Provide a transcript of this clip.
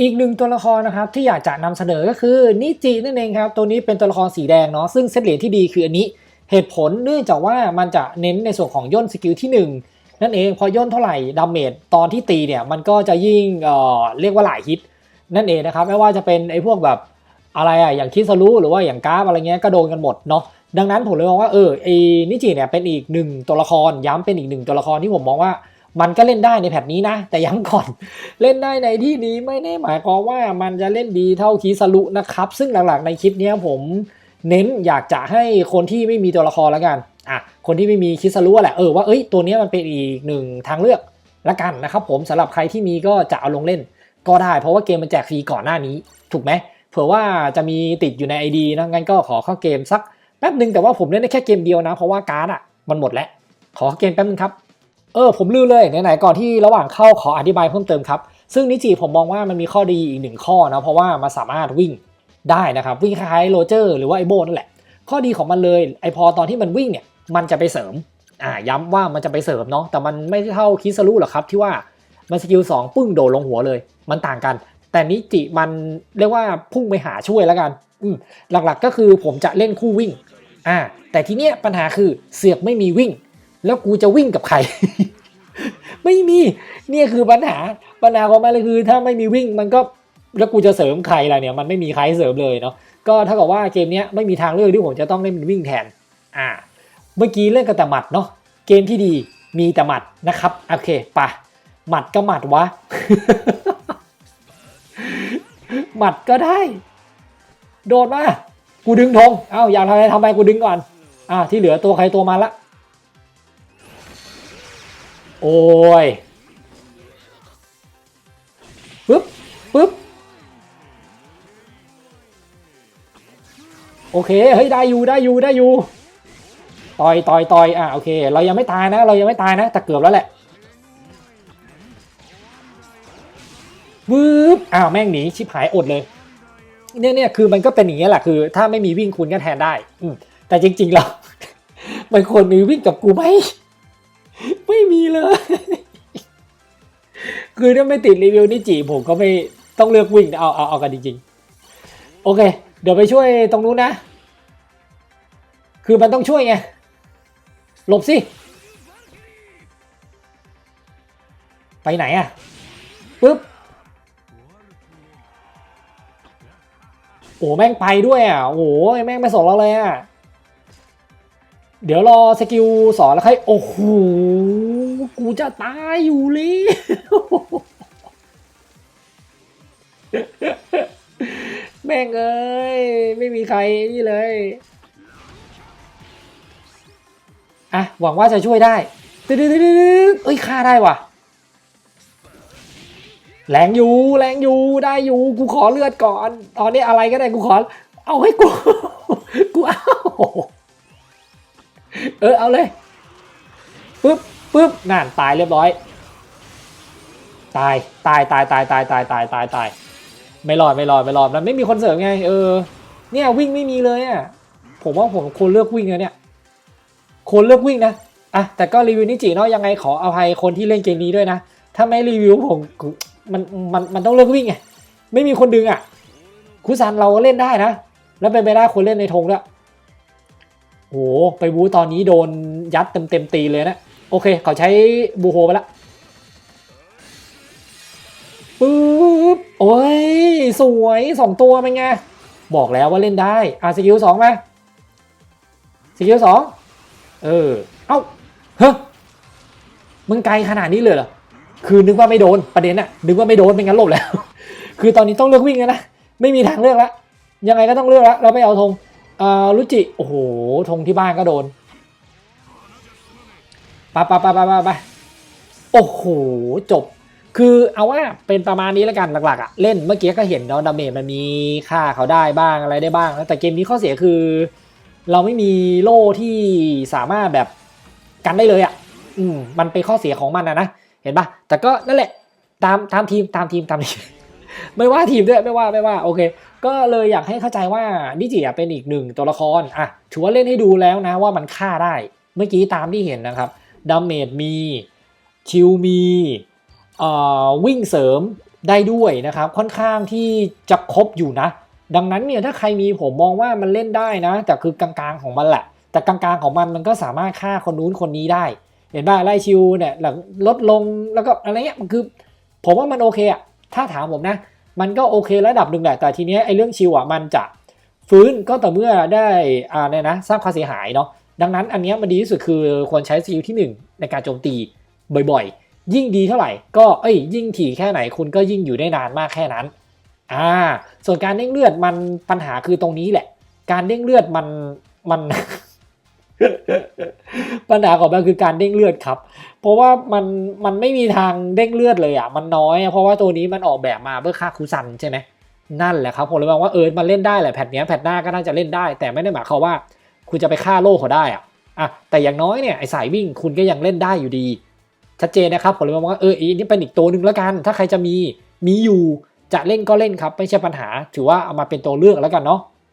อีกหนึ่งตัวละครนะครับที่อยากจะนำเสนอก็คือนิจินั่นเองครับตัวนี้เป็นตัวละครสีแดงเนาะซึ่งเซตเหรียญที่ดีคืออันนี้เหตุผลเนื่องจากว่ามันจะเน้นในส่วนของย่นสกิลที่ 1 นั่นเองพอย่นเท่าไหร่ดาเมจตอนที่ตีเนี่ยมันก็จะยิ่งเอ่อเรียกว่าหลายฮิตนั่นเองนะครับไม่ว่าจะเป็นไอ้พวกแบบอะไรอะอย่างคิสรุหรือว่าอย่างกราฟอะไรเงี้ยก็โดนกันหมดเนาะดังนั้นผมเลยมองว่าเออไอ้นิจิเนี่ยเป็นอีกหนึ่งตัวละครย้ำเป็นอีกหนึ่งตัวละครที่ผมมองว่า มันก็เล่นได้ในแพทนี้นะ แต่ย้ำก่อนเล่นได้ในที่นี้ไม่ได้หมายความว่ามันจะเล่นดีเท่าคิสรุนะครับ ซึ่งหลักๆในคลิปนี้ผมเน้นอยากจะให้คนที่ไม่มีตัวละครแล้วกันอะคนที่ไม่มีคิสรุอแหละเออว่าเอ้ยตัวนี้มันเป็นอีกหนึ่งทางเลือกละกันนะครับผมสำหรับใครที่มีก็จะเอาลงเล่น ก็ได้ เพราะว่าเกมมันแจกฟรีก่อนหน้านี้ ถูกไหมเผื่อว่าจะมีติดอยู่ใน ID นะงั้นก็ขอเข้าเกมสักแป๊บหนึ่งแต่ว่าผมเล่นได้แค่เกมเดียวนะ เพราะว่าการ์ดอะมันหมดแล้วขอเกมแป๊บนึงครับ เออผมลืมเลยไหนๆก่อนที่ระหว่างเข้าขออธิบายเพิ่มเติมครับ ซึ่งนิจิผมมองว่ามันมีข้อดีอีกหนึ่งข้อนะเพราะว่ามันสามารถวิ่งได้นะครับ วิ่งคล้ายโรเจอร์หรือว่าไอโบนั่นแหละ ข้อดีของมันเลยไอพอตอนที่มันวิ่งเนี่ยมันจะไปเสริมอ่าย้ำว่ามันจะไปเสริมเนาะแต่มันไม่เท่าคิสรุหรอกครับที่ว่ามันสกิลสองปึ้งโดดลงหัวเลย มันต่างกัน แต่นิจิมันเรียกว่าพุ่งไปหาช่วยแล้วกันอืมหลักๆก็คือผมจะเล่นคู่วิ่งอ่าแต่ทีเนี้ยปัญหาคือเสือกไม่มีวิ่ง แล้วกูจะวิ่งกับใคร ไม่มีเนี่ยคือปัญหาปัญหาของมันเลยคือ ถ้าไม่มีวิ่งมันก็แล้วกูจะเสริมใครล่ะเนี่ยมันไม่มีใครเสริมเลยเนาะก็เท่ากับว่าเกมเนี้ยไม่มีทางเลือกที่ผมจะต้องเล่นวิ่งแทนอ่าเมื่อกี้เล่นกันแต่หมัดเนาะเกมที่ดีมีแต่หมัดนะครับโอเคปะหมัดก็หมัดวะหมัดก็ได้ โดดมา กูดึงธง เอ้าอยากทำอะไรทำไปกูดึงก่อน อ่าที่เหลือตัวใครตัวมันละ โอ้ยปึ๊บปึ๊บโอเค เฮ้ย ได้อยู่ ได้อยู่ ได้อยู่ ต่อย ต่อย ต่อย อะ โอเค เรายังไม่ตายนะ เรายังไม่ตายนะ แต่เกือบแล้วแหละวืบอ้าว แม่งหนี ชิบหายอดเลย เนี่ยเนี่ยคือมันก็เป็นอย่างนี้แหละ คือ ถ้าไม่มีวิ่งคุณก็แทนได้ อืแต่จริงๆแล้วมันควรมีวิ่งกับกูไหม ไม่มีเลย คือถ้าไม่ติดรีวิวนิจิผมก็ไม่ต้องเลือกวิ่งเอาเอาเอากันจริงๆ โอเค เดี๋ยวไปช่วยตรงนู้นนะ คือมันต้องช่วยไง หลบสิ ไปไหนอะปึ๊บโอ้แม่งไปด้วยอะ โอ้แม่งไม่สนเราเลยอะ เดี๋ยวรอสกิลสอนแล้วค่อยโอ้โห กูจะตายอยู่เลยแม่งเอ้ย ไม่มีใครนี่เลย อะ หวังว่าจะช่วยได้ตึ๊ดตึ๊ดตึ๊ดตึ๊ดเอ้ยฆ่าได้ว่ะแรงอยู่แรงอยู่ได้อยู่ กูขอเลือดก่อน ตอนนี้อะไรก็ได้กูขอ เอาให้กู กูเอา เออเอาเลยปึ๊บปึ๊บนั่นตายเรียบร้อย ตายตายตายตายตายตายตายตายตายไม่รอดไม่รอดไม่รอดมันไม่มีคนเสริมไงเออเนี่ยวิ่งไม่มีเลยอะผมว่าผมควรเลือกวิ่งนะเนี่ยควรเลือกวิ่งนะอะแต่ก็รีวิวนิจิเนาะยังไงขออภัยคนที่เล่นเกมนี้ด้วยนะ ถ้าไม่รีวิวผมมันมันมันต้องเลือกวิ่งไงไม่มีคนดึงอะคุซันเราก็เล่นได้นะ แล้วเป็นไปได้คนเล่นในธงด้วย โอ้โหไปบูตอนนี้โดนยัดเต็มเต็มตีเลยนะ โอเค เขาใช้บูโฮไปละปึ๊บ โอ้ย สวยสองตัวเป็นไง บอกแล้วว่าเล่นได้ อะสกิลสองมาสกิลสองเออ เอ้าเฮ้ยมึงไกลขนาดนี้เลยเหรอ คือนึกว่าไม่โดนประเด็นอะนึกว่าไม่โดนเป็นงั้นหลบแล้ว คือตอนนี้ต้องเลือกวิ่งแล้วนะ ไม่มีทางเลือกแล้วยังไงก็ต้องเลือกแล้วเราไปเอาธง อ่อรุจิ โอ้โหธงที่บ้านก็โดนไปไปไปไปไปไปโอ้โห จบ คือเอาว่าเป็นประมาณนี้แล้วกันหลักๆอะเล่นเมื่อกี้ก็เห็นเนาะดาเมจมันมีค่าเขาได้บ้างอะไรได้บ้าง แต่เกมนี้ข้อเสียคือ เราไม่มีโล่ที่สามารถแบบกันได้เลยอะอืมมันเป็นข้อเสียของมันนะนะ เห็นปะแต่ก็นั่นแหละ ตามตามทีมตามทีมตามทีม ไม่ว่าทีมด้วยไม่ว่าไม่ว่าโอเค ก็เลยอยากให้เข้าใจว่านิจิเป็นอีกหนึ่งตัวละครอะถือว่าเล่นให้ดูแล้วนะว่ามันฆ่าได้ เมื่อกี้ตามที่เห็นนะครับดาเมจมีชิลมีอ่อวิ่งเสริมได้ด้วยนะครับ ค่อนข้างที่จะครบอยู่นะ ดังนั้นเนี่ยถ้าใครมีผมมองว่ามันเล่นได้นะ แต่คือกลางๆของมันแหละ แต่กลางๆของมันมันก็สามารถฆ่าคนนู้นคนนี้ได้ เห็นป่ะไล่ชิวเนี่ยหลังลดลงแล้วก็อะไรเงี้ยมันคือ ผมว่ามันโอเคอะถ้าถามผมนะ มันก็โอเคระดับหนึ่งแหละ แต่ทีเนี้ยไอ้เรื่องชิวอะมันจะฟื้นก็ต่อเมื่อได้อ่าเนี่ยนะสร้างความเสียหายเนาะดังนั้นอันเนี้ยมันดีที่สุดคือควรใช้สกิลที่หนึ่งในการโจมตีบ่อยๆ ยิ่งดีเท่าไหร่ก็เอ้ยยิ่งถี่แค่ไหนคุณก็ยิ่งอยู่ได้นานมากแค่นั้นอ่าส่วนการเด้งเลือดมันปัญหาคือตรงนี้แหละ การเด้งเลือดมันมัน ปัญหาของมันคือการเด้งเลือดครับ เพราะว่ามันมันไม่มีทางเด้งเลือดเลยอะ มันน้อย เพราะว่าตัวนี้มันออกแบบมาเพื่อฆ่าคูซันใช่ไหมนั่นแหละครับผมเลยมองว่าเออมันเล่นได้แหละแพทเนี้ยแพทหน้าก็น่าจะเล่นได้ แต่ไม่ได้หมายความว่า คุณจะไปฆ่าโลกเขาได้อะอะแต่อย่างน้อยเนี่ยไอสายวิ่งคุณก็ยังเล่นได้อยู่ดี ชัดเจนนะครับผมเลยมองว่าเอออีนี่เป็นอีกตัวหนึ่งแล้วกัน ถ้าใครจะมีมีอยู่จะเล่นก็เล่นครับ ไม่ใช่ปัญหา ถือว่าเอามาเป็นตัวเลือกแล้วกันเนาะ